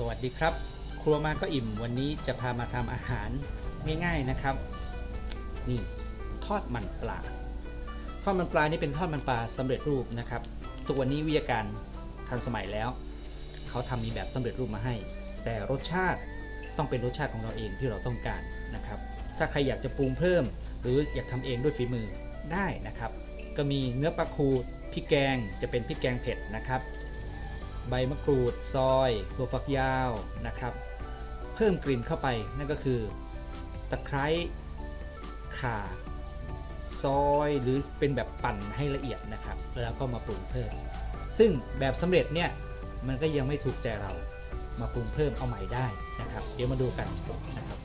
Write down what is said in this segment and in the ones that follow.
สวัสดีครับ ครัวมาก็อิ่มวันนี้จะพามาทำอาหารง่ายๆนะครับ นี่ทอดมันปลาทอดมันปลานี่เป็นทอดมันปลาสำเร็จรูปนะครับทุกวันนี้วิทยาการทันสมัยแล้ว เขาทำมีแบบสำเร็จรูปมาให้ แต่รสชาติต้องเป็นรสชาติของเราเองที่เราต้องการนะครับ ถ้าใครอยากจะปรุงเพิ่ม หรืออยากทำเองด้วยฝีมือได้นะครับ ก็มีเนื้อปลาคูพริกแกงจะเป็นพริกแกงเผ็ดนะครับ ใบมะกรูด ซอยถั่วฝักยาวนะครับ เพิ่มกลิ่นเข้าไปนั่นก็คือ ตะไคร้ข่าซอยหรือเป็นแบบปั่นให้ละเอียดนะครับ แล้วก็มาปรุงเพิ่ม ซึ่งแบบสำเร็จเนี่ยมันก็ยังไม่ถูกใจเรามาปรุงเพิ่มเอาใหม่ได้นะครับ เดี๋ยวมาดูกันนะครับ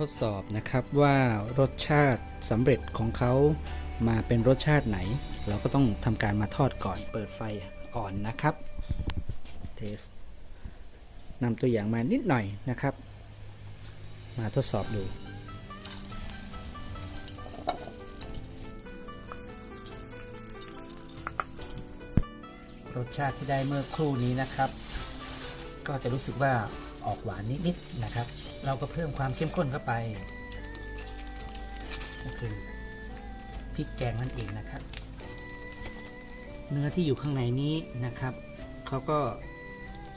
ทดสอบนะครับว่ารสชาติสำเร็จของเขามาเป็นรสชาติไหน เราก็ต้องทำการมาทอดก่อนเปิดไฟอ่อนนะครับเทสนำตัวอย่างมานิดหน่อยนะครับ มาทดสอบดูรสชาติที่ได้เมื่อครู่นี้นะครับ ก็จะรู้สึกว่าออกหวานนิดๆนะครับ เราก็เพิ่มความเข้มข้นเข้าไป ก็คือพริกแกงนั่นเองนะครับ เนื้อที่อยู่ข้างในนี้นะครับเขาก็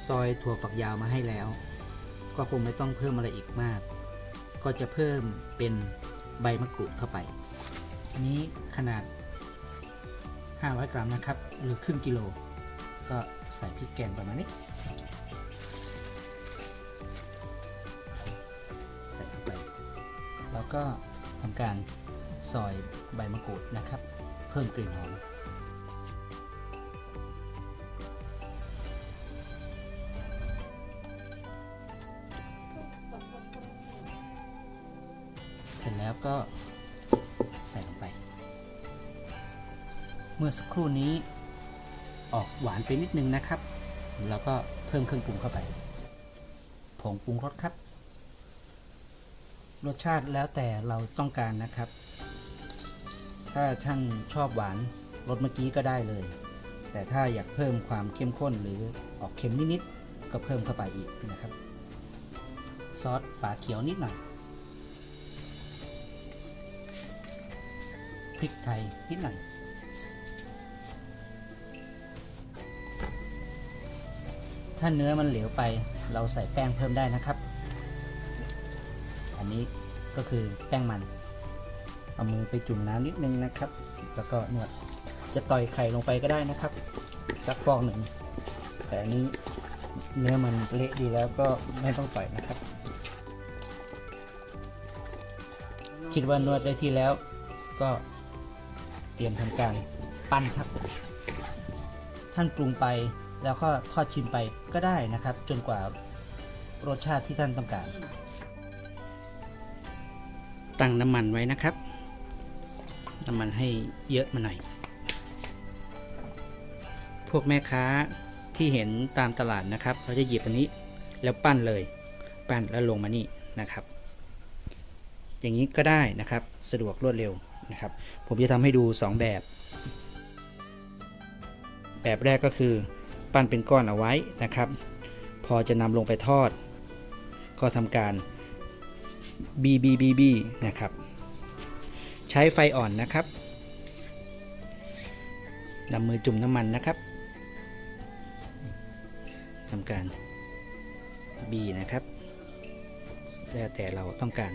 ซอยถั่วฝักยาวมาให้แล้ว ก็คงไม่ต้องเพิ่มอะไรอีกมาก ก็จะเพิ่มเป็นใบมะกรูดเข้าไป อันนี้ขนาด 500 กรัมนะครับ หรือครึ่งกิโล ก็ใส่พริกแกงประมาณนี้ ก็ทำการซอยใบมะกรูดนะครับ เพิ่มกลิ่นหอมเสร็จแล้วก็ใส่ลงไป เมื่อสักครู่นี้ออกหวานไปนิดนึงนะครับเราก็เพิ่มเครื่องปรุงเข้าไป ผงปรุงรสครับ รสชาติแล้วแต่เราต้องการนะครับ ถ้าท่านชอบหวานรสเมื่อกี้ก็ได้เลย แต่ถ้าอยากเพิ่มความเข้มข้นหรือออกเค็มนิดๆก็เพิ่มเข้าไปอีกนะครับ ซอสฝาเขียวนิดหน่อยพริกไทยนิดหน่อยถ้าเนื้อมันเหลวไป เราใส่แป้งเพิ่มได้นะครับ อันนี้ก็คือแป้งมัน เอามือไปจุ่มน้ำนิดนึงนะครับ แล้วก็นวด จะต่อยไข่ลงไปก็ได้นะครับ สักฟองหนึ่ง แต่อันนี้เนื้อมันเละดีแล้วก็ไม่ต้องต่อยนะครับ คิดว่านวดได้ที่แล้วก็เตรียมทำการปั้นครับ ท่านปรุงไปแล้วก็ทอดชิมไปก็ได้นะครับ จนกว่ารสชาติที่ท่านต้องการ ตั้งน้ำมันไว้นะครับ น้ำมันให้เยอะมาหน่อย พวกแม่ค้าที่เห็นตามตลาดนะครับ เราจะหยิบอันนี้แล้วปั้นเลย ปั้นแล้วลงมานี่นะครับ อย่างนี้ก็ได้นะครับ สะดวกรวดเร็วนะครับ ผมจะทำให้ดู 2 แบบ แบบแรกก็คือ ปั้นเป็นก้อนเอาไว้นะครับ พอจะนำลงไปทอด ก็ทำการ บีบีบีนะครับ ใช้ไฟอ่อนนะครับนำมือจุ่มน้ำมันนะครับทำการบีนะครับ แล้วแต่เราต้องการ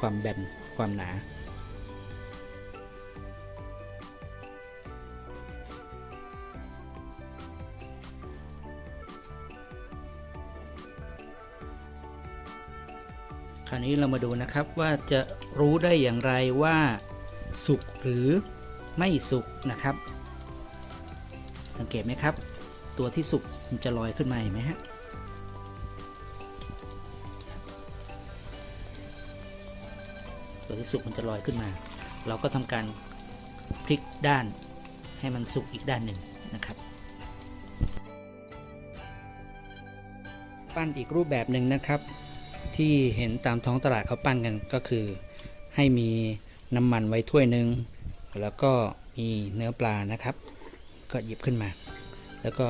ความแบนความหนา ราวนี้เรามาดูนะครับว่าจะรู้ได้อย่างไรว่าสุกหรือไม่สุกนะครับ สังเกตไหมครับ ตัวที่สุกมันจะลอยขึ้นมาเห็นไหมฮะตัวที่สุกมันจะลอยขึ้นมา เราก็ทำการพลิกด้านให้มันสุกอีกด้านหนึ่งนะครับ ปั้นอีกรูปแบบหนึ่งนะครับ ที่เห็นตามท้องตลาดเขาปั้นกันก็คือให้มีน้ำมันไว้ถ้วยหนึ่งแล้วก็มีเนื้อปลานะครับ ก็หยิบขึ้นมา แล้วก็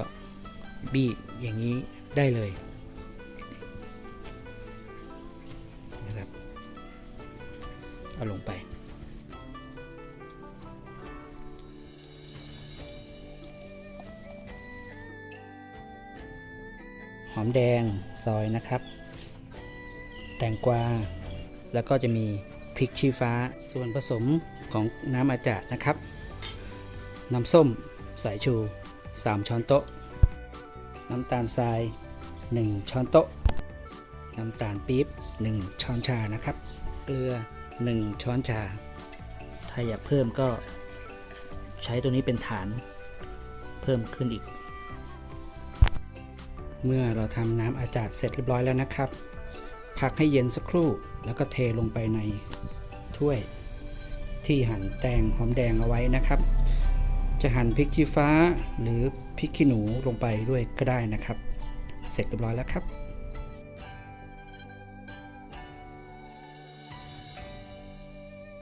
บี้อย่างนี้ได้เลยนะครับเอาลงไป หอมแดงซอยนะครับ แตงกวา แล้วก็จะมีพริกชี้ฟ้า ส่วนผสมของน้ำอาจานะครับ น้ำส้มสายชู 3 ช้อนโต๊ะ น้ำตาลทราย 1 ช้อนโต๊ะ น้ำตาลปี๊บ 1 ช้อนชานะครับ เกลือ 1 ช้อนชา ถ้าอยากเพิ่มก็ใช้ตัวนี้เป็นฐานเพิ่มขึ้นอีก เมื่อเราทำน้ำอาจาดเสร็จเรียบร้อยแล้วนะครับ พักให้เย็นสักครู่ แล้วก็เทลงไปในถ้วยที่หั่นแตงหอมแดงเอาไว้นะครับ จะหั่นพริกชี้ฟ้าหรือพริกขี้หนูลงไปด้วยก็ได้นะครับ เสร็จเรียบร้อยแล้วครับ